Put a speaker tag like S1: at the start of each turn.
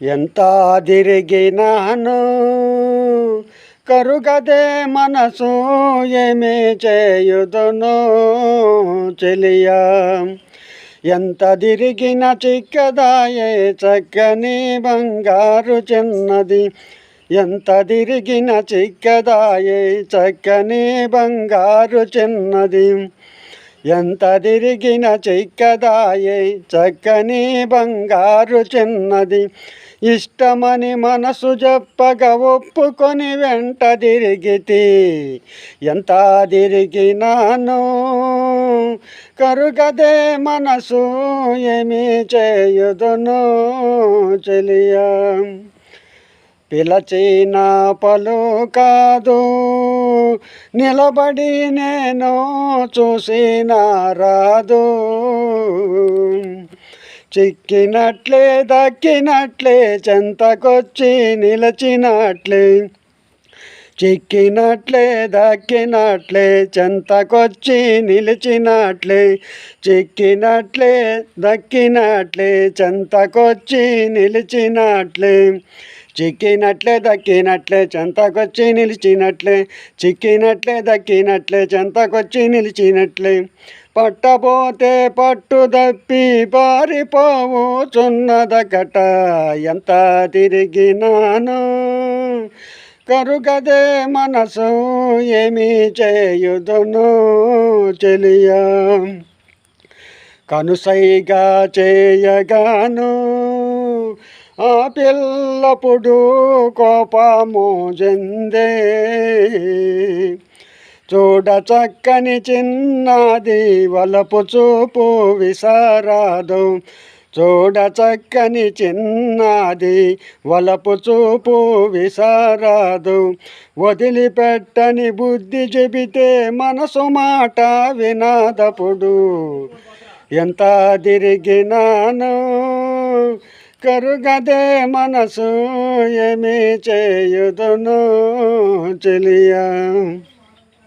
S1: ఎంత తిరిగినాను కరుగదే మనసు ఏమి చేయుదును చెలియా ఎంత తిరిగిన చిక్కదాయే చక్కని బంగారు చిన్నది. ఎంత తిరిగిన చిక్కదాయే చక్కని బంగారు చిన్నది. ఎంత తిరిగిన చిక్కదాయే చక్కని బంగారు చిన్నది. ఇష్టమని మనసు చెప్పగా ఒప్పుకొని వెంట తిరిగితే ఎంత తిరిగినాను కరుగదే మనసు ఏమి చేయుదును చెలియా. పిలచిన పలు కాదు. నిలబడి నేను చూసిన రాదు. చిక్కినట్లే దక్కినట్లే చెంతకొచ్చి నిలచినట్లే. చిక్కినట్లే దక్కినట్లే చెంతకొచ్చి నిలిచినట్లే. చిక్కినట్లే దక్కినట్లే చెంతకొచ్చి నిలిచినట్లే. చిక్కినట్లే దక్కినట్లే చెంతకొచ్చి నిలిచినట్లే. చిక్కినట్లే దక్కినట్లే చెంతకొచ్చి నిలిచినట్లే. పట్టబోతే పట్టు దప్పి పారిపోవుచున్నదకట ఎంత తిరిగినాను. కరుగదే మనసు ఏమి చేయుదును చెలియా. కనుసైగా చేయగాను ఆ పిల్లపుడు కోపము చెందే చూడ చక్కని చిన్నది వలపు చూపు విసారాదు. చూడ చక్కని చిన్నది వలపు చూపు విసారాదు. వదిలిపెట్టని బుద్ధి చెబితే మనసు మాట వినాదపుడు. ఎంత తిరిగినాను కరుగదే మనసు ఏమి చేయుదును చెలియా